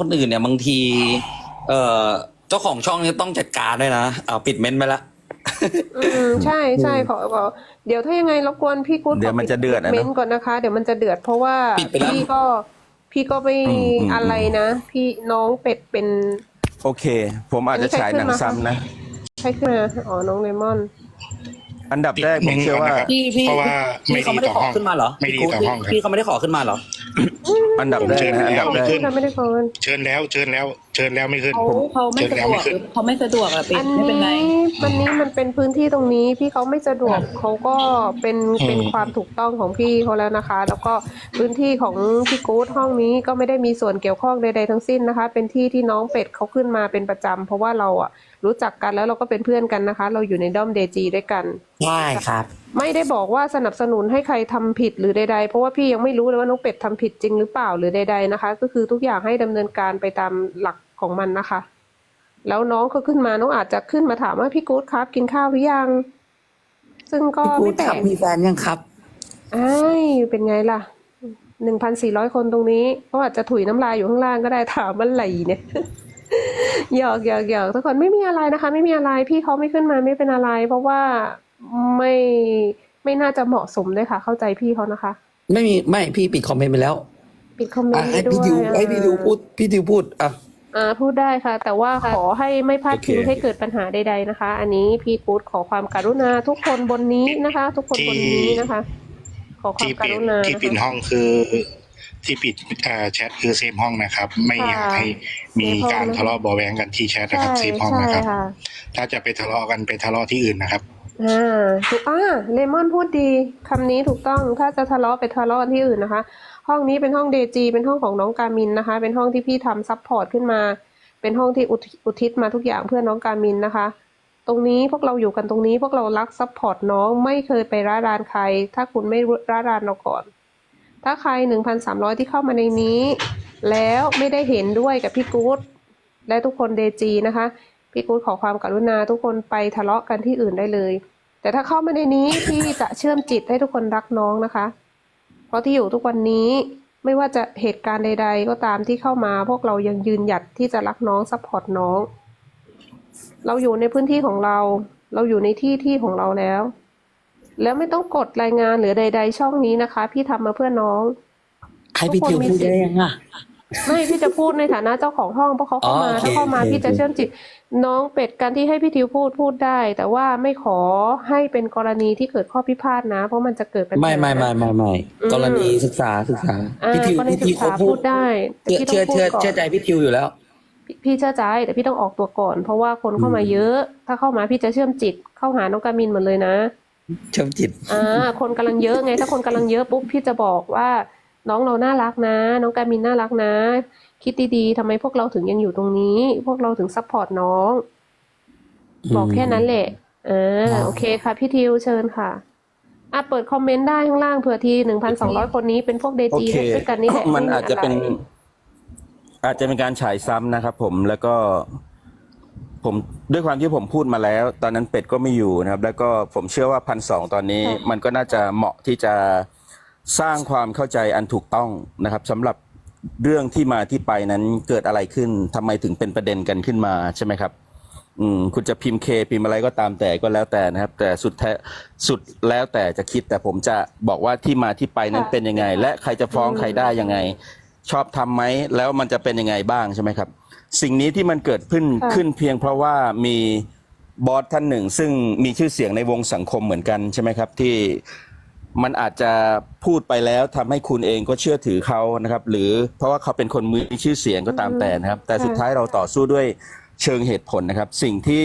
คนอื่นเนี่ยบางที เอ่อเจ้าของช่องเนี่ยต้องจัดการด้วยนะเอาปิดเม้นต์ไปละ อืมใช่ใช่ขอขอเดี๋ยวถ้ายังไงรบกวนพี่กู๊ดเดี๋ยวมันจะเดือดอะเนอะเมนต์ก่อนนะคะ เดี๋ยวมันจะเดือดเพราะว่าปิดไปแล้ว พี่ก็พี่ก็ไม่อืมอืม อะไรนะ พี่น้องเป็ดเป็น โอเค ผมอาจจะฉายหนังซ้ำนะใครขึ้นมาอ๋อน้องเลมอน อันดับแรกผมเชื่อว่า พี่พี่เพราะว่าพี่ไม่เขาดีไม่ได้ต่อขอห้อง ขึ้นมาเหรอไม่ดีพี่ต่อห้องครับ พี่เขาไม่ได้ขอขึ้นมาเหรอ อันดับแรกนะอันดับแรก พี่เขาไม่ได้โฟน เชิญแล้วเชิญแล้ว เชิญแล้วไม่ขึ้นเขาเขาไม่สะดวกเชิญแล้วไม่ขึ้นเขาไม่สะดวกอะเป็อัดนไม่เป็นไรนี้วันนี้มันเป็นพื้นที่ตรงนี้พี่เขาไม่สะดวกเขาก็เป็นอืมเป็นความถูกต้องของพี่เขาแล้วนะคะ แล้วก็พื้นที่ของพี่กู๊ดห้องนี้ก็ไม่ได้มีส่วนเกี่ยวข้องใดๆทั้งสิ้นนะคะ เป็นที่ที่น้องเป็ดเขาขึ้นมาเป็นประจำเพราะว่าเราอะรู้จักกันแล้วเราก็เป็นเพื่อนกันนะคะ เราอยู่ในด้อมเดจีด้วยกัน ใช่ครับ ไม่ได้บอกว่าสนับสนุนให้ใครทำผิดหรือใดๆ เพราะว่าพี่ยังไม่รู้เลยว่าน้องเป็ดทำผิดจริงหรือเปล่าหรือใดๆนะคะ ก็คือทุกอย่างให้ดำเนินการไปตามหลัก ของมันนะคะ แล้วน้องเขาขึ้นมาน้องอาจจะขึ้นมาถามว่าพี่กู๊ดครับ กินข้าวหรือยัง ซึ่งก็พี่กูไม่ดแปลครับกมีแฟนยังครับอ้ายเป็นไงล่ะหนึ่งพันสี่ร้อยคนตรงนี้เขาอาจจะถุยน้ำลายอยู่ข้างล่างก็ได้ถามมันไหลเนี่ยหยอกหยอกหยอกทุกคนไม่มีอะไรนะคะ ไม่มีอะไรพี่เขาไม่ขึ้นมาไม่เป็นอะไร เพราะว่าไม่ไม่น่าจะเหมาะสมด้วยค่ะ เข้าใจพี่เขานะคะ ไม่มีไม่พี่ปิดคอมเมนต์ไปแล้ว ปิดคอมเมนอะต์ให้ให้ด้พี่วยดิวอะให้พี่ดิวพูดพี่ดิวพูดอะ อ่าพูดได้ค่ะ แต่ว่าขอให้ไม่พลาดพิงโอเค ให้เกิดปัญหาใดๆนะคะ อันนี้พี่กู๊ดขอความกรุณาทุกคนบนนี้นะคะ ทุกคนบนนี้นะคะ ขอความที่กปิดรุณาที่นะปิดคะ ห้องคือที่ปิดอ่าแชทคือเซฟห้องนะครับ ไม่อยากให้มีการทะเลาะเบาะแวงกันที่แชทนะใช่ครับ เซฟห้องใช่นะครับ ค่ะ ถ้าจะไปทะเลาะกันไปทะเลาะที่อื่นนะครับ อ่าถูกอ่าเลมอนพูดดีคำนี้ถูกต้องถ้าจะทะเลาะไปทะเลาะกันที่อื่นนะคะ ห้องนี้เป็นห้องเดจีเป็นห้องของน้องการมินนะคะ เป็นห้องที่พี่ทำซัพพอร์ตขึ้นมา เป็นห้องที่อุทิศมาทุกอย่างเพื่อน้องการมินนะคะ ตรงนี้พวกเราอยู่กันตรงนี้พวกเรารักซัพพอร์ตน้องไม่เคยไปร่ารานใคร ถ้าคุณไม่ร่ารานเราก่อน ถ้าใครหนึ่งพันสามร้อยที่เข้ามาในนี้ แล้วไม่ได้เห็นด้วยกับพี่กู๊ดและทุกคนเดจีนะคะ พี่กู๊ดขอความกรุณาทุกคนไปทะเลาะกันที่อื่นได้เลย แต่ถ้าเข้ามาในนี้พี่จะเชื่อมจิตให้ทุกคนรักน้องนะคะ เพราะที่อยู่ทุกวันนี้ไม่ว่าจะเหตุการณ์ใด ๆ ก็ตามที่เข้ามาพวกเรายังยืนหยัดที่จะรักน้องซัพพอร์ตน้อง เราอยู่ในพื้นที่ของเรา เราอยู่ในที่ที่ของเราแล้ว แล้วไม่ต้องกดรายงานหรือใด ๆ ช่องนี้นะคะ พี่ทำมาเพื่อน้อง ใครพี่ดิวพูดได้ยังอะ ไม่พี่จะพูดในฐานะเจ้าของห้องเพราะเขาเข้ามาอ๋อโอเคถ้าเข้ามาโอเคพี่จะเชื่อมจิต น้องเป็ดการที่ให้พี่ทิวพูดพูดได้ แต่ว่าไม่ขอให้เป็นกรณีที่เกิดข้อพิพาทนะ เพราะมันจะเกิดปัญหาไม่ไม่ไม่ไม่ไม่อืมกรณีศึกษาศึกษาอ่าพี่ทิวกรณีพี่ศึทิวกษาเขาพูพูดดได้แต่เชื่อพี่ต้เชื่อองพูเชื่อดก่อนเชื่อใจพี่ทิวอยู่แล้วพี่พี่เชื่อใจแต่พี่ต้องออกตัวก่อน เพราะว่าคนเข้ามาเยอะ ถ้าเข้ามาพี่จะเชื่อมจิต เข้าหาน้องกามินหมดเลยนะ เชื่อมจิตอ่าคนกำลังเยอะไง ถ้าคนกำลังเยอะปุ๊บพี่จะบอกว่า น้องเราน่ารักนะ น้องกามินน่ารักนะ คิดดีๆทำไมพวกเราถึงยังอยู่ตรงนี้ พวกเราถึงซัพพอร์ตน้อง บอกแค่นั้นแหละอ่าโอเคค่ะพี่ทิวเชิญค่ะอะเปิดคอมเมนต์ได้ข้างล่างเผื่อทีหนึ่งพันสองร้อยคนนี้เป็นพวกเดโอจีเคด้วยกันนี่แหละมันอาจจะเป็นไไรอาจจะเป็นการฉายซ้ำนะครับผมแล้วก็ ผมด้วยความที่ผมพูดมาแล้ว ตอนนั้นเป็ดก็ไม่อยู่นะครับ แล้วก็ผมเชื่อว่าพันสองตอนนี้ค่ะมันก็น่าจะเหมาะที่จะ สร้างความเข้าใจอันถูกต้องนะครับสำหรับเรื่องที่มาที่ไปนั้นเกิดอะไรขึ้นทำไมถึงเป็นประเด็นกันขึ้นมาใช่ไหมครับอืมคุณจะพิมพ์เคพิมพ์อะไรก็ตามแต่ก็แล้วแต่นะครับ แต่สุดแท้สุดแล้วแต่จะคิดแต่ผมจะบอกว่าที่มาที่ไปนั้นค่ะเป็นยังไง และใครจะฟ้องใครได้ยังไง ชอบทำไหมแล้วมันจะเป็นยังไงบ้างใช่ไหมครับ สิ่งนี้ที่มันเกิดขึ้นค่ะ ขึ้นเพียงเพราะว่ามีบอสท่านหนึ่ง ซึ่งมีชื่อเสียงในวงสังคมเหมือนกันใช่ไหมครับ ที่ มันอาจจะพูดไปแล้วทำให้คุณเองก็เชื่อถือเขานะครับ หรือเพราะว่าเขาเป็นคนมีชื่อเสียงก็ตามแต่นะครับ แต่สุดท้ายเราต่อสู้ด้วยเชิงเหตุผลนะครับ สิ่งที่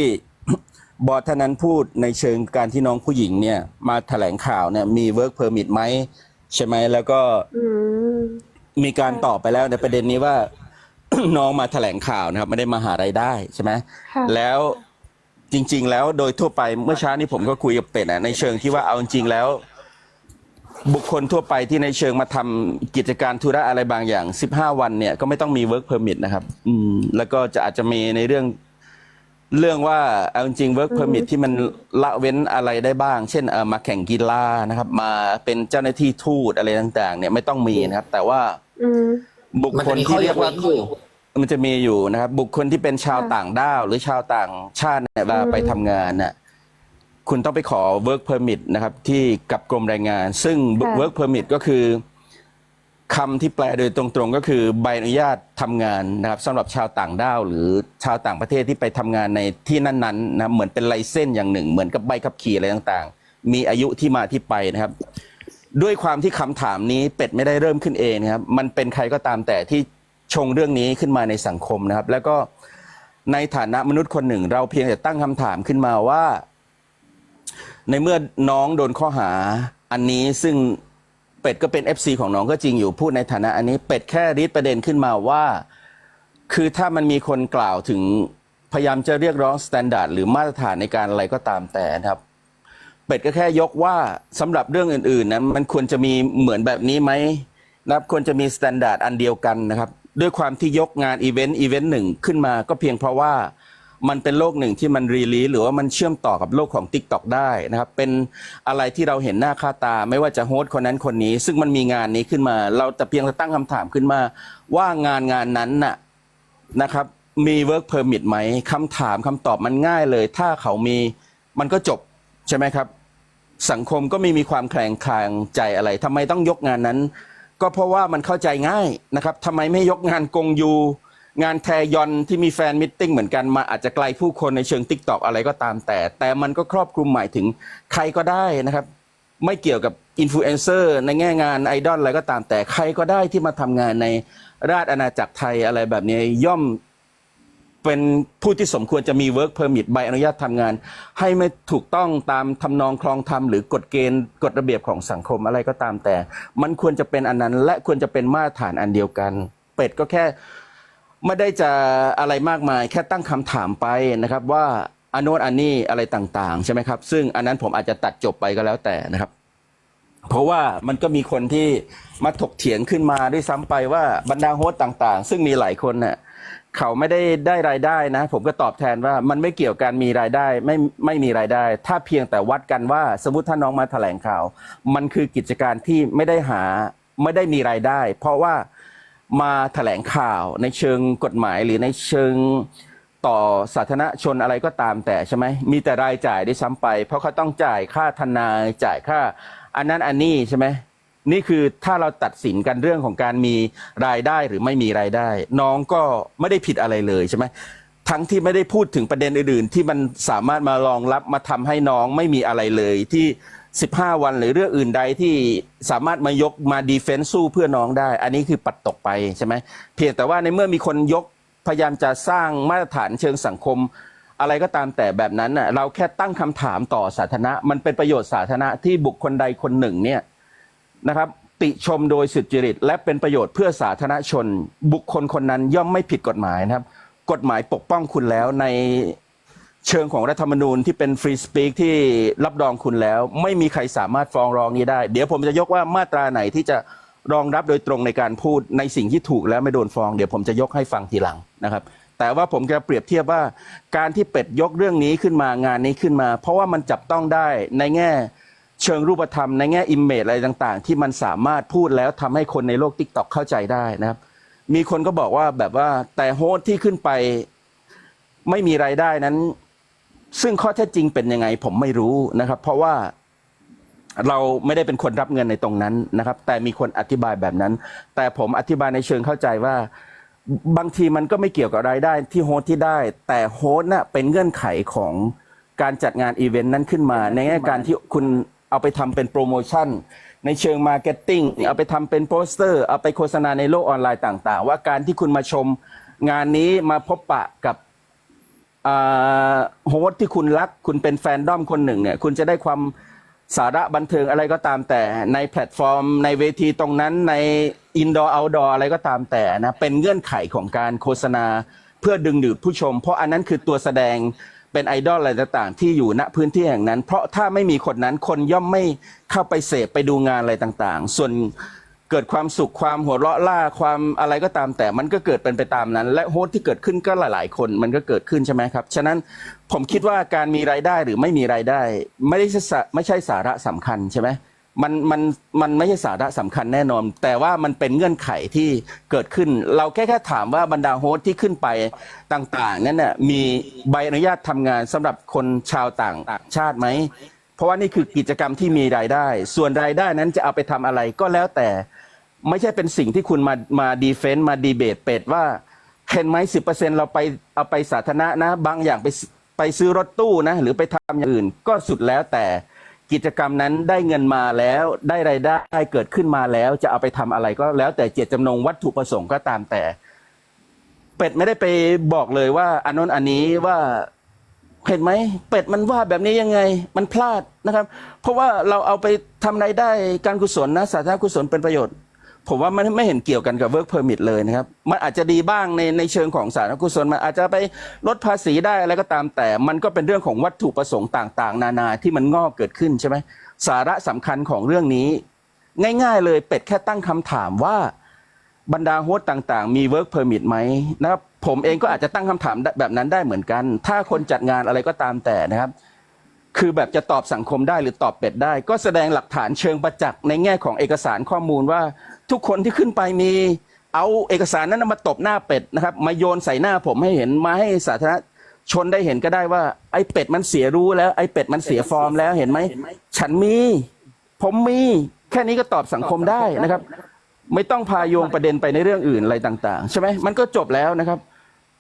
บอสท่านนั้นพูดในเชิงการที่น้องผู้หญิงเนี่ย มาแถลงข่าวเนี่ยมีเวิร์กเพอร์มิทไหมใช่ไหมแล้วก็อืมมีการตอบไปแล้วในประเด็นนี้ว่า น้องมาแถลงข่าวนะครับ ไม่ได้มาหารายได้ใช่ไหมค่ะแล้วจริง ๆ แล้วโดยทั่วไปเมื่อเช้านี้ผมก็คุยกับเป็ดอะในเชิงที่ว่าเอาจริงๆแล้ว บุคคลทั่วไปที่ในเชิงมาทำกิจการธุระอะไรบางอย่าง 15 วันเนี่ยก็ไม่ต้องมี work permit นะครับอืมแล้วก็จะอาจจะมีในเรื่องเรื่องว่าเอาจริง work permit ที่มันละเว้นอะไรได้บ้าง เช่นเออมาแข่งกีฬานะครับ มาเป็นเจ้าหน้าที่ทูตอะไรต่าง ๆ เนี่ยไม่ต้องมีนะครับ แต่ว่าอืมบุคมันคจะลมีข้อที่เรีเรียยกกว่าว่าอยู่มันจะมีอยู่นะครับ บุคคลที่เป็นชาวค่ะต่างด้าว หรือชาวต่างชาติเนี่ยเวลาอืมไปทำงานน่ะ คุณต้องไปขอ work permit นะครับที่กับกรมแรงงาน ซึ่ง work permit ก็คือคำที่แปลโดยตรงๆ ก็คือใบอนุญาตทำงานนะครับสำหรับชาวต่างด้าว หรือชาวต่างประเทศที่ไปทำงานในที่นั้นๆนะเหมือนเป็นไลเส้นอย่างหนึ่ง เหมือนกับใบขับขี่อะไรต่างๆ มีอายุที่มาที่ไปนะครับ ด้วยความที่คำถามนี้เป็ดไม่ได้เริ่มขึ้นเองนะครับ มันเป็นใครก็ตามแต่ที่ชงเรื่องนี้ขึ้นมาในสังคมนะครับ แล้วก็ในฐานะมนุษย์คนหนึ่ง เราเพียงแต่ตั้งคำถามขึ้นมาว่า ในเมื่อน้องโดนข้อหาอันนี้ซึ่งเป็ดก็เป็น FC ของน้องก็จริงอยู่พูดในฐานะอันนี้เป็ดแค่ริดประเด็นขึ้นมาว่า คือถ้ามันมีคนกล่าวถึงพยายามจะเรียกร้องสแตนดาร์ดหรือมาตรฐานในการอะไรก็ตามแต่นะครับ เป็ดก็แค่ยกว่าสำหรับเรื่องอื่น ๆนะมันควรจะมีเหมือนแบบนี้ไหมนะครับควรจะมีสแตนดาร์ดอันเดียวกันนะครับ ด้วยความที่ยกงานอีเวนต์อีเวนต์หนึ่งขึ้นมาก็เพียงเพราะว่า มันเป็นโลกหนึ่งที่มันรีลีหรือว่ามันเชื่อมต่อกับโลกของ Tik t o อกได้นะครับ เป็นอะไรที่เราเห็นหน้าค่าตา ไม่ว่าจะโฮสต์คนนั้นคนนี้ ซึ่งมันมีงานนี้ขึ้นมา เราแต่เพียงแต่ตั้งคำถามขึ้นมา ว่างานงานนั้นน่ะนะครับ มี work permit ไหมคำถามคำตอบมันง่ายเลย ถ้าเขามีมันก็จบใช่ไหมครับ สังคมก็ไม่มีความแคลงคลางใจอะไรทำไมต้องยกงานนั้น ก็เพราะว่ามันเข้าใจง่ายนะครับทำไมไม่ยกงานกงยู งานแทยอนที่มีแฟนมิทติ้งเหมือนกันมาอาจจะไกลผู้คนในเชิงติ๊กตอกอะไรก็ตามแต่ แต่มันก็ครอบคลุมหมายถึงใครก็ได้นะครับ ไม่เกี่ยวกับอินฟลูเอนเซอร์ในแง่งานไอดอลอะไรก็ตามแต่ใครก็ได้ที่มาทำงานในราชอาณาจักรไทยอะไรแบบนี้ย่อมเป็นผู้ที่สมควรจะมี work permit ใบอนุญาตทำงาน ให้ไม่ถูกต้องตามทำนองคลองธรรมหรือกฎเกณฑ์กฎระเบียบของสังคมอะไรก็ตามแต่ มันควรจะเป็นอันนั้น และควรจะเป็นมาตรฐานอันเดียวกัน เป็ดก็แค่ ไม่ได้จะอะไรมากมาย แค่ตั้งคำถามไปนะครับว่าอันโนนอันนี้อะไรต่างๆ ใช่ไหมครับ ซึ่งอันนั้นผมอาจจะตัดจบไปก็แล้วแต่นะครับ เพราะว่ามันก็มีคนที่มาถกเถียงขึ้นมาด้วยซ้ำไปว่าบรรดาโฮสต์ต่างๆ ซึ่งมีหลายคนเน่ะเขาไม่ได้ได้รายได้นะ ผมก็ตอบแทนว่ามันไม่เกี่ยวกันมีรายได้ไม่ไม่มีรายได้ ถ้าเพียงแต่วัดกันว่าสมมติถ้าน้องมาแถลงข่าว มันคือกิจการที่ไม่ได้หาไม่ได้มีรายได้ เพราะว่า มาแถลงข่าวในเชิงกฎหมายหรือในเชิงต่อสาธารณชนอะไรก็ตามแต่ใช่ไหมมีแต่รายจ่ายได้วยซ้ำไป เพราะเขาต้องจ่ายค่าทนายจ่ายค่า อันนั้นอันนี้ใช่ไหมนี่คือถ้าเราตัดสินกันเรื่องของการมีรายได้หรือไม่มีรายได้ น้องก็ไม่ได้ผิดอะไรเลยใช่ไหมทั้งที่ไม่ได้พูดถึงประเด็นอื่น ๆ ที่มันสามารถมารองรับมาทำให้น้องไม่มีอะไรเลยที่ 15 วันหรือเรื่องอื่นใดที่สามารถมายกมาดีเฟนซ์สู้เพื่อน้องได้ อันนี้คือปัดตกไปใช่ไหมเพียงแต่ว่าในเมื่อมีคนยกพยายามจะสร้างมาตรฐานเชิงสังคม อะไรก็ตามแต่แบบนั้นน่ะเราแค่ตั้งคำถามต่อสาธารณะ มันเป็นประโยชน์สาธารณะที่บุคคลใดคนหนึ่งเนี่ยนะครับ ติชมโดยสุจริต และเป็นประโยชน์เพื่อสาธารณชน บุคคลคนนั้นย่อมไม่ผิดกฎหมายนะครับ กฎหมายปกป้องคุณแล้วใน เชิงของรัฐธรรมนูญที่เป็นฟรีสปีกที่รับรองคุณแล้ว ไม่มีใครสามารถฟ้องร้องนี้ได้ เดี๋ยวผมจะยกว่ามาตราไหนที่จะรองรับโดยตรงในการพูดในสิ่งที่ถูกแล้วไม่โดนฟ้อง เดี๋ยวผมจะยกให้ฟังทีหลังนะครับ แต่ว่าผมจะเปรียบเทียบว่าการที่เป็ดยกเรื่องนี้ขึ้นมางานนี้ขึ้นมา เพราะว่ามันจับต้องได้ในแง่เชิงรูปธรรมในแง่อิมเมจอะไรต่าง ๆ ที่มันสามารถพูดแล้วทำให้คนในโลกทิกตอกเข้าใจได้นะครับ มีคนก็บอกว่าแบบว่าแต่โฮสที่ขึ้นไปไม่มีรายได้นั้น ซึ่งข้อเท็จจริงเป็นยังไงผมไม่รู้นะครับ เพราะว่าเราไม่ได้เป็นคนรับเงินในตรงนั้นนะครับ แต่มีคนอธิบายแบบนั้น แต่ผมอธิบายในเชิงเข้าใจว่าบางทีมันก็ไม่เกี่ยวกับรายได้ที่โฮสที่ได้ แต่โฮสน่ะเป็นเงื่อนไขของการจัดงานอีเวนต์นั้นขึ้นมา ในแง่การที่คุณเอาไปทำเป็นโปรโมชั่น ในเชิงมาร์เก็ตติ้งเอาไปทำเป็นโปสเตอร์ เอาไปโฆษณาในโลกออนไลน์ต่าง ๆ ว่าการที่คุณมาชมงานนี้มาพบปะกับ โฮสต์ที่คุณรัก คุณเป็นแฟนด้อมคนหนึ่งเนี่ย คุณจะได้ความสาระบันเทิงอะไรก็ตามแต่ในแพลตฟอร์ม ในเวทีตรงนั้นในอินดอร์เอาดอร์อะไรก็ตามแต่นะเป็นเงื่อนไขของการโฆษณาเพื่อดึงดูดผู้ชม เพราะอันนั้นคือตัวแสดงเป็นไอดอลอะไรต่างๆ ที่อยู่ณพื้นที่แห่งนั้น เพราะถ้าไม่มีคนนั้นคนย่อมไม่เข้าไปเสพไปดูงานอะไรต่างๆ ส่วน เกิดความสุขความหัวเราะล่าความอะไรก็ตามแต่มันก็เกิดเป็นไปตามนั้น และโฮสต์ที่เกิดขึ้นก็หลาย ๆ คนมันก็เกิดขึ้นใช่ไหมครับฉะนั้นผมคิดว่าการมีรายได้หรือไม่มีรายได้ ไม่ได้ไม่ใช่สาระสำคัญใช่ไหมมันมันมันไม่ใช่สาระสำคัญแน่นอน แต่ว่ามันเป็นเงื่อนไขที่เกิดขึ้น เราแค่แค่ถามว่าบรรดาโฮสที่ขึ้นไปต่างๆ นั้นน่ะมีใบอนุญาตทำงานสำหรับคนชาวต่างชาติไหม เพราะว่านี่คือกิจกรรมที่มีรายได้ ส่วนรายได้นั้นจะเอาไปทำอะไรก็แล้วแต่ ไม่ใช่เป็นสิ่งที่คุณมามาดีเฟนต์มาดีเบตเป็ดว่าเห็นไหมสิบเปอร์เซ็นเราไปเอาไปสาธารณะนะ บางอย่างไปไปซื้อรถตู้นะ หรือไปทำอย่างอื่น ก็สุดแล้วแต่กิจกรรมนั้นได้เงินมาแล้วได้รายได้เกิดขึ้นมาแล้ว จะเอาไปทำอะไรก็แล้วแต่เจตจำนงวัตถุประสงค์ก็ตามแต่ เป็ดไม่ได้ไปบอกเลยว่าอันนั้นอันนี้ว่าเห็นไหมเป็ดมันว่าแบบนี้ยังไงมันพลาดนะครับ เพราะว่าเราเอาไปทำรายได้การกุศลนะสาธารณกุศลเป็นประโยชน์ ผมว่ามันไม่เห็นเกี่ยวกันกับ work permit เลยนะครับ มันอาจจะดีบ้างในในเชิงของสารกุศลมันอาจจะไปลดภาษีได้อะไรก็ตามแต่ มันก็เป็นเรื่องของวัตถุประสงค์ต่างๆ นานาที่มันงอกเกิดขึ้นใช่ไหมสาระสำคัญของเรื่องนี้ ง่าย ๆ เลยเป็ดแค่ตั้งคำถามว่าบรรดาโฮสต์ต่างๆ มี work permit ไหมนะครับผมเองก็อาจจะตั้งคำถามแบบนั้นได้เหมือนกัน ถ้าคนจัดงานอะไรก็ตามแต่นะครับ คือแบบจะตอบสังคมได้หรือตอบเป็ดได้ ก็แสดงหลักฐานเชิงประจักษ์ในแง่ของเอกสารข้อมูลว่า ทุกคนที่ขึ้นไปมีเอาเอกสารนั้นมาตบหน้าเป็ดนะครับมาโยนใส่หน้าผมให้เห็นมาให้สาธารณชนได้เห็นก็ได้ว่าไอ้เป็ดมันเสียรู้แล้วไอ้เป็ดมันเสียฟอร์มแล้วเห็นไหมฉันมี ผมมี แค่นี้ก็ตอบสังคมได้นะครับ ไม่ต้องพาโยงประเด็นไปในเรื่องอื่นอะไรต่าง ๆ ใช่ไหมมันก็จบแล้วนะครับ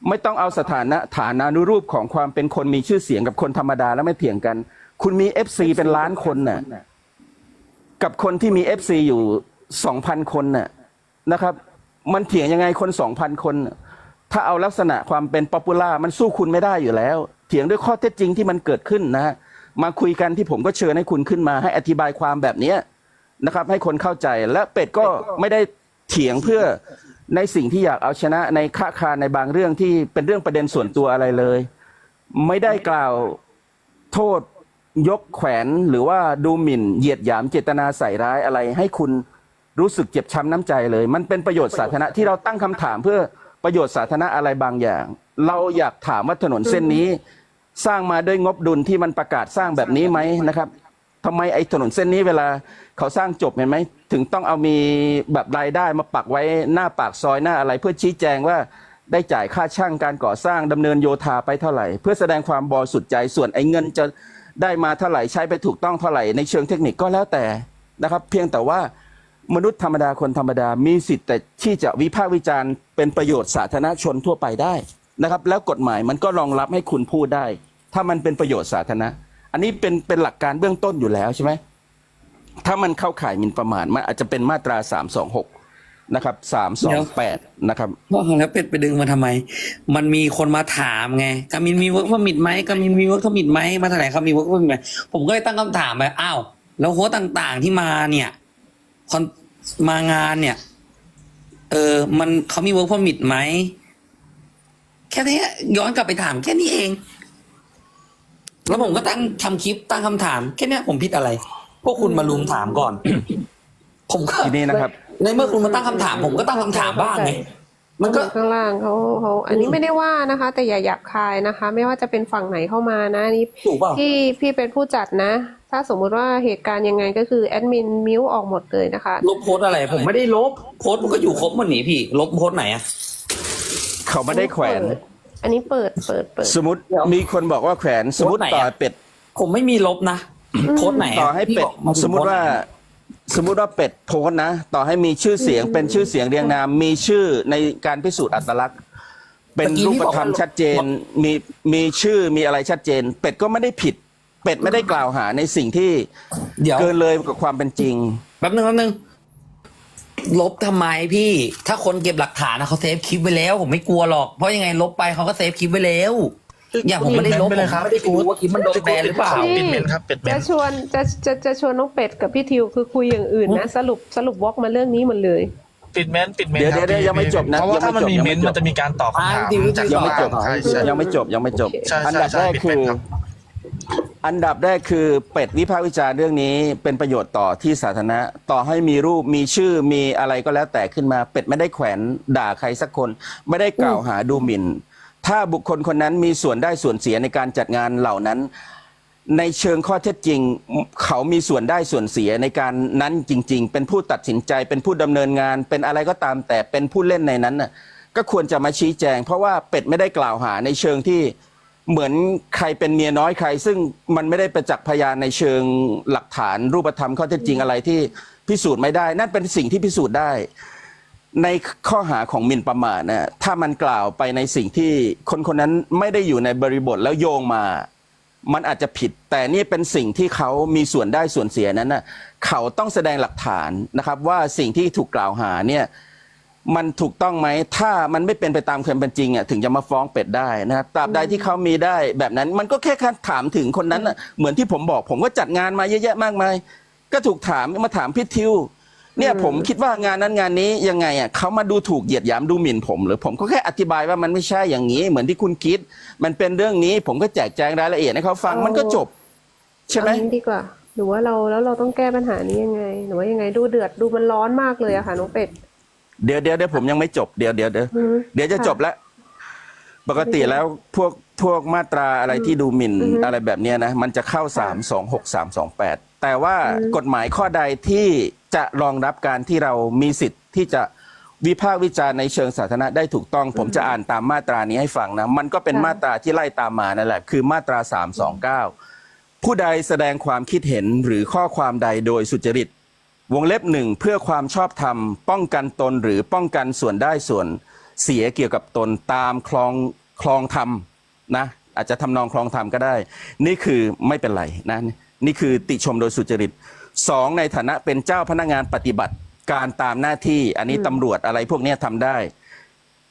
ไม่ต้องเอาสถานะฐานานุรูปของความเป็นคนมีชื่อเสียงกับคนธรรมดาแล้วไม่เถียงกัน คุณมีเอฟซีเป็นล้านคนน่ะกับคนที่มีเอฟซีอยู่ สองพันคนน่ะนะครับ มันเถียงยังไงคนสองพันคน ถ้าเอาลักษณะความเป็นป๊อปปูล่ามันสู้คุณไม่ได้อยู่แล้ว เถียงด้วยข้อเท็จจริงที่มันเกิดขึ้นนะฮะมาคุยกันที่ผมก็เชิญให้คุณขึ้นมาให้อธิบายความแบบเนี้นะครับ ให้คนเข้าใจและเป็ดก็ไม่ได้เถียงเพื่อในสิ่งที่อยากเอาชนะในค้าคาในบางเรื่องที่เป็นเรื่องประเด็นส่วนตัวอะไรเลย ไม่ได้กล่าวโทษยกแขวนหรือว่าดูหมิ่นเหยียดหยามเจตนาใส่ร้ายอะไรให้คุณ รู้สึกเจ็บช้ำน้ำใจเลย มันเป็นประโยชน์สาธารณะที่เราตั้งคำถามเพื่อประโยชน์สาธารณะอะไรบางอย่าง เราอยากถามว่าถนนเส้นนี้ สร้างมาด้วยงบดุลที่มันประกาศสร้างแบบนี้ไหมนะครับทำไมไอ้ถนนเส้นนี้เวลาเขาสร้างจบเห็นไหมถึงต้องเอามีแบบรายได้มาปักไว้หน้าปากซอยหน้าอะไร เพื่อชี้แจงว่าได้จ่ายค่าช่างการก่อสร้างดำเนินโยธาไปเท่าไหร่ เพื่อแสดงความบริสุทธิ์ใจส่วนไอ้เงินจะได้มาเท่าไหร่ใช้ไปถูกต้องเท่าไหร่ในเชิงเทคนิคก็แล้วแต่นะครับ เพียงแต่ว่า มนุษย์ธรรมดาคนธรรมดามีสิทธิ์แต่ที่จะวิพากษ์วิจารณ์เป็นประโยชน์สาธารณชนทั่วไปได้นะครับ แล้วกฎหมายมันก็รองรับให้คุณพูดได้ ถ้ามันเป็นประโยชน์สาธารณะ อันนี้เป็นเป็นหลักการเบื้องต้นอยู่แล้วใช่ไหมถ้ามันเข้าข่ายหมิ่นประมาทมันอาจจะเป็นมาตราสามสองหกนะครับสามสองแปดนะครับว่าแล้วเป็ดไปดึงมาทำไม มันมีคนมาถามไงกามินมีเวิร์กพมิดไหมกามินมีเวิร์กพมิดไหมมาแถลงเขามีเวิร์กพมิดไหมผมก็เลยตั้งคำถามไปอ้าวแล้วโค้ชต่างๆที่มาเนี่ย คอนมางานเนี่ย เออมันเขามีเวิร์กพมิดไหม แค่นี้ย้อนกลับไปถามแค่นี้เอง แล้วผมก็ตั้งทำคลิปตั้งคำถาม แค่เนี้ยผมผิดอะไร พวกคุณมาลุมถามก่อน ผมก็ทีนี้นะครับ ในเมื่อคุณมาตั้งคำถาม ผมก็ตั้งคำถามบ้างไง มันก็ข้างล่างเขาเขาอันนี้ไม่ได้ว่านะคะ แต่อย่าหยาบคายนะคะ ไม่ว่าจะเป็นฝั่งไหนเข้ามานะนี่ถูกเปล่าพี่พี่เป็นผู้จัดนะ ถ้าสมมุติว่าเหตุการณ์ยังไงก็คือแอดมินมิวออกหมดเลยนะคะ ลบโพสต์อะไรผมไม่ได้ลบโพสต์มันก็อยู่ครบหมดนี่พี่ ลบโพสต์ไหนอะเขาไม่ได้แขวน อันนี้เปิดเปิดเปิด สมมติมีคนบอกว่าแขวนสมมติโพสต์ไหนต่ออะเป็ด ผมไม่มีลบนะโพสต์ไหนะต่อให้เป็ดพี่บอกสมมติว่า สมมุติว่าเป็ดโพสต์นะ ต่อให้มีชื่อเสียงเป็นชื่อเสียงเรียงนาม มีชื่อในการพิสูจน์อัตลักษณ์ เป็นรูปธรรมชัดเจนมีมีชื่อมีอะไรชัดเจน เป็ดก็ไม่ได้ผิด เป็ดไม่ได้กล่าวหาในสิ่งที่เดี๋ยว เกินเลยกับความเป็นจริง แป๊บนึงแป๊บนึงลบทำไมพี่ ถ้าคนเก็บหลักฐานนะเขาเซฟคลิปไว้แล้ว ผมไม่กลัวหรอก เพราะยังไงลบไปเขาก็เซฟคลิปไว้แล้ว อย่างผมไม่ได้ลบปิดเมนต์ไปเลยครับผมไม่ได้รู้ว่าคลิปมันโดนแบนหรือเปล่าปิดเมนต์ครับปิดเมนต์จะชวนจะจะจะชวนน้องเป็ดกับพี่ทิวคือคุยอย่างอื่นนะสรุปสรุปวอกมาเรื่องนี้หมดเลยปิดเมนต์ปิดเมนต์เดี๋ยวครับเดี๋ยวยังไม่จบนะเพราะว่าถ้ามันมียังเมไม่นจบต์มันจะมีการตอบคำถามอ่าจริงๆจากยังไม่จบใช่ใช่ยังไม่จบยังไม่จบใช่ใช่อันดับแรกใช่คือปิดเป็นครับอันดับแรกคือเป็ดวิพากษ์วิจารณ์เรื่องนี้เป็นประโยชน์ต่อที่สาธารณะต่อให้มีรูปมีชื่อมีอะไรก็แล้วแต่ขึ้นมา เป็ดไม่ได้แขวนด่าใครสักคน ไม่ได้กล่าวหาดูหมิ่น ถ้าบุคคลคนนั้นมีส่วนได้ส่วนเสียในการจัดงานเหล่านั้น ในเชิงข้อเท็จจริง เขามีส่วนได้ส่วนเสียในการนั้นจริง ๆ เป็นผู้ตัดสินใจเป็นผู้ดำเนินงาน เป็นอะไรก็ตามแต่เป็นผู้เล่นในนั้นน่ะก็ควรจะมาชี้แจง เพราะว่าเป็ดไม่ได้กล่าวหาในเชิงที่เหมือนใครเป็นเมียน้อยใคร ซึ่งมันไม่ได้ประจักษ์พยานในเชิงหลักฐานรูปธรรมข้อเท็จจริงอะไรที่พิสูจน์ไม่ได้ นั่นเป็นสิ่งที่พิสูจน์ได้ ในข้อหาของหมิ่นประมาทนะถ้ามันกล่าวไปในสิ่งที่คนคนนั้นไม่ได้อยู่ในบริบทแล้วโยงมา มันอาจจะผิด แต่นี่เป็นสิ่งที่เขามีส่วนได้ส่วนเสียนั้นนะเขาต้องแสดงหลักฐานนะครับ ว่าสิ่งที่ถูกกล่าวหาเนี่ยมันถูกต้องไหม ถ้ามันไม่เป็นไปตามความเป็นจริงอะถึงจะมาฟ้องเป็ดได้นะครับตราบใดที่เขามีได้แบบนั้น มันก็แค่ถามถึงคนนั้นน่ะเหมือนที่ผมบอก ผมก็จัดงานมาเยอะแยะมากมาย ก็ถูกถามมาถามพี่ทิว เนี่ยผมคิดว่างานนั้นงานนี้ยังไงอะเขามาดูถูกเหยียดหยามดูหมิ่นผมหรือผมก็แค่อธิบายว่ามันไม่ใช่อย่างนี้ เหมือนที่คุณคิด มันเป็นเรื่องนี้ผมก็แจกแจงรายละเอียดให้เขาฟังเอามัมันก็จบ ใช่ไหมเอางี้ดีกว่า หรือว่าเราแล้วเราต้องแก้ปัญหานี้ยังไง หรือว่ายังไงดูเดือดดูมันร้อนมากเลยอะค่ะน้องเป็ด เดี๋ยวเดี๋ยวเดี๋ยวผมยังไม่จบเดี๋ยวเดี๋ยวเดี๋ยวอืมเดี๋ยวจะค่ะจบแล้วปกติแล้วพวกพวกมาตราอะไรที่ดูหมิ่นอือฮึอะไรแบบเนี้ยนะมันจะเข้าค่ะ3 2 6 3 2 8แต่ว่าอืม กฎหมายข้อใดที่ จะรองรับการที่เรามีสิทธิ์ที่จะวิพากษ์วิจารณ์ในเชิงสาธารณะได้ถูกต้อง ผมจะอ่านตามมาตรานี้ให้ฟังนะ มันก็เป็นค่ะมาตราที่ไล่ตามมานั่นแหละ คือมาตรา 329 ผู้ใดแสดงความคิดเห็นหรือข้อความใดโดยสุจริต วงเล็บหนึ่งเพื่อความชอบธรรม ป้องกันตนหรือป้องกันส่วนได้ส่วนเสียเกี่ยวกับตนตามคลองคลองธรรมนะอาจจะทำนองคลองธรรมก็ได้ นี่คือไม่เป็นไรนะ นี่คือติชมโดยสุจริตสองในฐานะเป็นเจ้าพนักงานปฏิบัติการตามหน้าที่ อันนี้ตำรวจอะไรพวกเนี้ยทำได้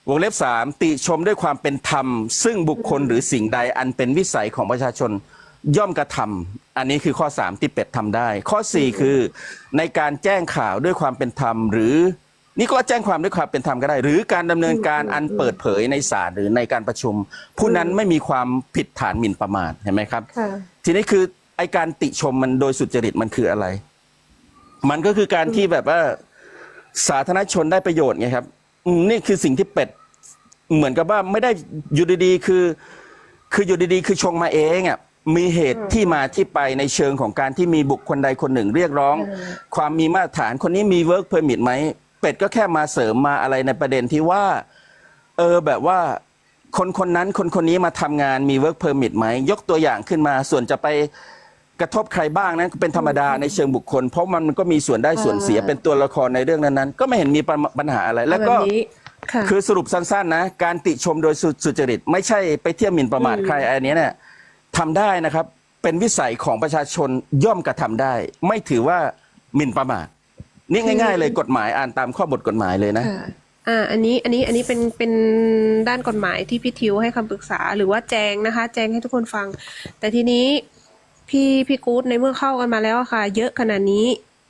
วงเล็บสามติชมด้วยความเป็นธรรม ซึ่งบุคคลหรือสิ่งใดอันเป็นวิสัยของประชาชนย่อมกระทำอันนี้คือข้อ 3 ที่เป็ดทำได้ ข้อ 4 คือ ในการแจ้งข่าวด้วยความเป็นธรรม หรือนี่ก็แจ้งความด้วยความเป็นธรรมก็ได้ หรือการดำเนินการอันเปิดเผยในศาลหรือในการประชุม ผู้นั้นไม่มีความผิดฐานหมิ่นประมาทเห็นไหมครับค่ะทีนี้คือไอการติชมมันโดยสุจริตมันคืออะไร มันก็คือการที่แบบว่าสาธารณชนได้ประโยชน์ไงครับอืมนี่คือสิ่งที่เป็ด เหมือนกับว่าไม่ได้อยู่ดีๆคือ คืออยู่ดีๆคือชงมาเองอะมีเหตุที่มาที่ไปในเชิงของการที่มีบุคคลใดคนหนึ่งเรียกร้องเออความมีมาตรฐานคนนี้มี work permit ไหมเป็ดก็แค่มาเสริมมาอะไรในประเด็นที่ว่า เออแบบว่าคนคนนั้นคนคนนี้มาทำงานมี work permit ไหมยกตัวอย่างขึ้นมาส่วนจะไป กระทบใครบ้างนั้นก็เป็นธรรมดาในเชิงบุคคล เพราะมันก็มีส่วนได้ส่วนเสียอ่าเป็นตัวละครในเรื่องนั้นๆ ก็ไม่เห็นมีปัญปัญหาอะไรแล้วก็เอาบบนี้ค่ะคือสรุปสั้นๆนะการติชมโดยสุสุจริต ไม่ใช่ไปเที่ยวหมิ่นประมาทอืมใครอันเนี้ยเนี่ยทำได้นะครับเป็นวิสัยของประชาชนย่อมกระทำได้ ไม่ถือว่าหมิ่นประมาทนี่ง่าย ๆ เลยกฎหมายอ่านตามข้อบทกฎหมายเลยนะค่ะอ่าอันนี้อันนี้อันนี้เป็นเป็นด้านกฎหมายที่พี่ทิวให้คำปรึกษาหรือว่าแจงนะคะ แจงให้ทุกคนฟัง แต่ทีนี้ พี่พี่กู๊ดในเมื่อเข้ากันมาแล้วอะค่ะ เยอะขนาดนี้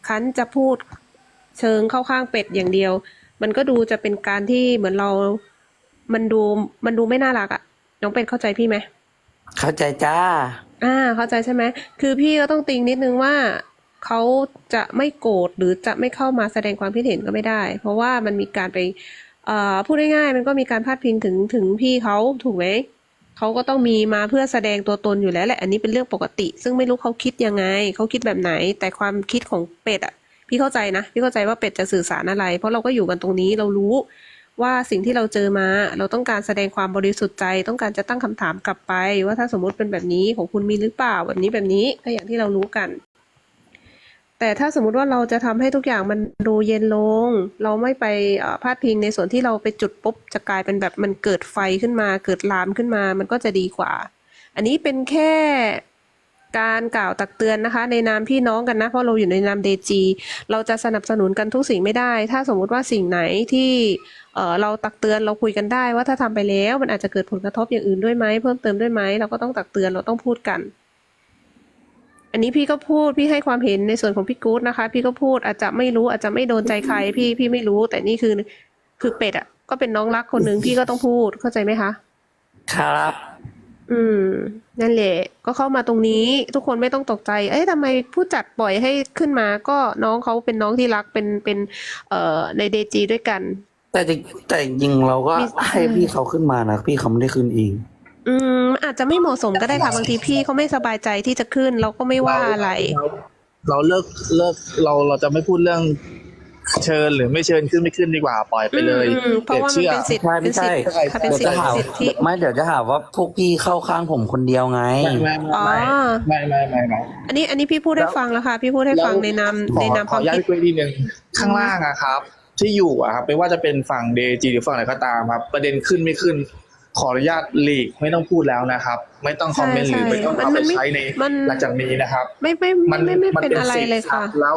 คันจะพูดเชิงเข้าข้างเป็ดอย่างเดียว มันก็ดูจะเป็นการที่เหมือนเรา มันดูมันดูไม่น่ารักอะน้องเป็ดเข้าใจพี่ไหมเข้าใจจ้า อ่า เข้าใจใช่ไหมคือพี่ก็ต้องติงนิดนึงว่าเขาจะไม่โกรธหรือจะไม่เข้ามาแสดงความคิดเห็นก็ไม่ได้ เพราะว่ามันมีการไป เอ่อพูดง่ายๆมันก็มีการพาดพิงถึงถึงพี่เขาถูกไหม เขาก็ต้องมีมาเพื่อแสดงตัวตนอยู่แล้วแหละ อันนี้เป็นเรื่องปกติ ซึ่งไม่รู้เขาคิดยังไง เขาคิดแบบไหน แต่ความคิดของเป็ดอะพี่เข้าใจนะ พี่เข้าใจว่าเป็ดจะสื่อสารอะไร เพราะเราก็อยู่กันตรงนี้เรารู้ว่าสิ่งที่เราเจอมา เราต้องการแสดงความบริสุทธิ์ใจ ต้องการจะตั้งคำถามกลับไป ว่าถ้าสมมติเป็นแบบนี้ของคุณมีหรือเปล่าแบบนี้แบบนี้ก็อย่างที่เรารู้กัน แต่ถ้าสมมุติว่าเราจะทำให้ทุกอย่างมันดูเย็นลง เราไม่ไปพาดพิงในส่วนที่เราไปจุดปุ๊บจะกลายเป็นแบบมันเกิดไฟขึ้นมา เกิดลามขึ้นมา มันก็จะดีกว่า อันนี้เป็นแค่การกล่าวตักเตือนนะคะ ในนามพี่น้องกันนะ เพราะเราอยู่ในนามเดจีเราจะสนับสนุนกันทุกสิ่งไม่ได้ ถ้าสมมุติว่าสิ่งไหนที่เเราตักเตือนเราคุยกันได้ว่าถ้าทำไปแล้ว มันอาจจะเกิดผลกระทบอย่างอื่นด้วยไหมเพิ่มเติมด้วยไหมเราก็ต้องตักเตือนเราต้องพูดกัน อันนี้พี่ก็พูดพี่ให้ความเห็นในส่วนของพี่กู๊ดนะคะ พี่ก็พูดอาจจะไม่รู้อาจจะไม่โดนใจใคร พี่พี่ไม่รู้ แต่นี่คือคือเป็ดอะ ก็เป็นน้องรักคนหนึ่งพี่ก็ต้องพูดเข้าใจไหมคะ ครับ อืม นั่นแหละ ก็เข้ามาตรงนี้ ทุกคนไม่ต้องตกใจ เอ้ยทำไมผู้จัดปล่อยให้ขึ้นมา ก็น้องเขาเป็นน้องที่รักเป็นเป็น เอ่อในเดจีด้วยกัน แต่จริงแต่จริงๆเราก็มีให้พี่เขาขึ้นมานะพี่เขาไม่ได้ขึ้นเอง อืมอาจจะไม่เหมาะสมก็ได้ค่ะบางทีพี่เขาไม่สบายใจที่จะขึ้น เราก็ไม่ว่าอะไร เราเราเลิกเลิกเราเราจะไม่พูดเรื่องเชิญหรือไม่เชิญขึ้นไม่ขึ้นดีกว่าปล่อยไปเลยอืมเพราะว่ามันเป็นสิทธิ์ใช่เป็ไม่นสิใช่ทธิ์ค่ะเป็นเดี๋ยวสิทจะธิ์หาสิทธิไม่เดี๋ยวจะหาว่าพวกพี่เข้าข้างผมคนเดียวไง ไม่ไม่อ๋อ ไม่ไม่ไม่ไม่ไม่ อันนี้อันนี้พี่พูดให้ฟังแล้วค่ะ พี่พูดให้ฟังในนามขอในนามขคอวาอมนุญาตคิดคุยดีหนึ่งข้างล่างอะครับ ที่อยู่อะครับไม่ว่าจะเป็นฝั่งเดจีหรือฝั่งไหนก็ตามครับ ประเด็นขึ้นไม่ขึ้น ขออนุญาตหลีกไม่ต้องพูดแล้วนะครับ ไม่ต้องคอมเมนต์หใช่รือไม่ต้องเอามัไปนไม่ใช้ในมันหลังจากนี้นะครับ ไม่ไม่ไม่ไม่ไม่เป็นอะไรสิทธิ์เลยรัค่ะบแล้ว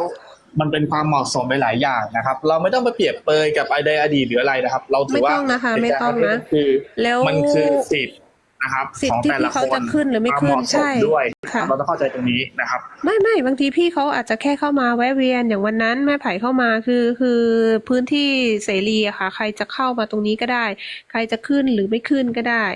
มันเป็นความเหมาะสมไปหลายอย่างนะครับ เราไม่ต้องไปเปรียบเปยกับไอเดอดีตหรืออะไรนะครับ เราถือว่าไม่ต้องนะคะไม่ต้องนะคือแล้วมันคือสิทธิ์ นะครับสิทธิ์ของที่แต่ละเขาคนจะขึ้นหรือไม่ขึ้นควาเหมาะสใช่ด้วยค่ะเราต้องเข้าใจตรงนี้นะครับ ไม่ไม่บางทีพี่เขาอาจจะแค่เข้ามาแวะเวียนอย่างวันนั้นแม่ไผ่เข้ามาคือคือพื้นที่เสรีอะค่ะ ใครจะเข้ามาตรงนี้ก็ได้ ใครจะขึ้นหรือไม่ขึ้นก็ได้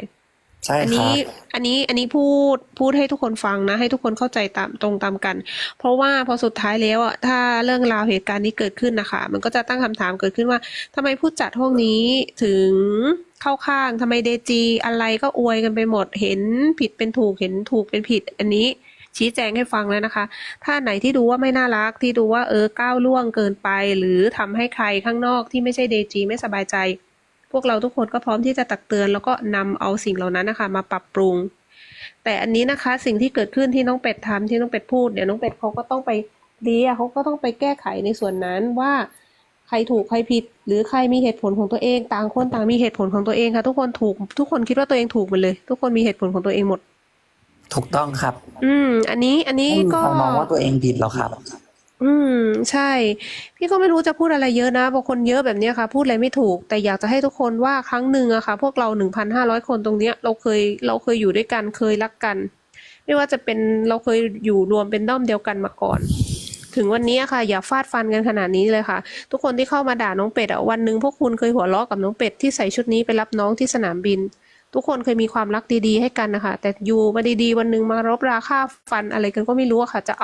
ใช่อันครันี้บ อันนี้อันนี้พูดพูดให้ทุกคนฟังนะ ให้ทุกคนเข้าใจตามตรงตามกัน เพราะว่าพอสุดท้ายแล้วอะถ้าเรื่องราวเหตุการณ์นี้เกิดขึ้นนะคะ มันก็จะตั้งคำถามเกิดขึ้นว่าทำไมผู้จัดห้องนี้ถึงเข้าข้างทำไมเดจีอะไรก็อวยกันไปหมดเห็นผิดเป็นถูกเห็นถูกเป็นผิด อันนี้ชี้แจงให้ฟังแล้วนะคะ ถ้าไหนที่ดูว่าไม่น่ารักที่ดูว่าเออก้าวล่วงเกินไป หรือทำให้ใครข้างนอกที่ไม่ใช่เดจีไม่สบายใจ พวกเราทุกคนก็พร้อมที่จะตักเตือน แล้วก็นำเอาสิ่งเหล่านั้นนะคะ มาปรับปรุง แต่อันนี้นะคะสิ่งที่เกิดขึ้นที่น้องเป็ดทำที่น้องเป็ดพูดเดี๋ยวน้องเป็ดเขาก็ต้องไปเดียเขาก็ต้องไปแก้ไขในส่วนนั้นว่าใครถูกใครผิด หรือใครมีเหตุผลของตัวเอง ต่างคนต่างมีเหตุผลของตัวเองค่ะ ทุกคนถูก ทุกคนคิดว่าตัวเองถูกหมดเลย ทุกคนมีเหตุผลของตัวเองหมด ถูกต้องครับ อืม อันนี้อันนี้ไม่มีก็ใครมองว่าตัวเองผิดหรอกครับ อืม ใช่ พี่ก็ไม่รู้จะพูดอะไรเยอะนะบางคนเยอะแบบเนี้ยค่ะ พูดอะไรไม่ถูก แต่อยากจะให้ทุกคนว่าครั้งหนึ่งอะค่ะ พวกเราหนึ่งพันห้าร้อยคนตรงเนี้ย เราเคยเราเคยอยู่ด้วยกันเคยรักกัน ไม่ว่าจะเป็นเราเคยอยู่รวมเป็นด้อมเดียวกันมาก่อน ถึงวันนี้ค่ะ อย่าฟาดฟันกันขนาดนี้เลยค่ะ ทุกคนที่เข้ามาด่าน้องเป็ดอะวันหนึ่งพวกคุณเคยหัวเราะกับน้องเป็ดที่ใส่ชุดนี้ไปรับน้องที่สนามบิน ทุกคนเคยมีความรักดีๆให้กันนะคะแต่อยู่มาดีๆ วันหนึ่งมารบราค่าฟันอะไรกันก็ไม่รู้อะค่ะจะเอา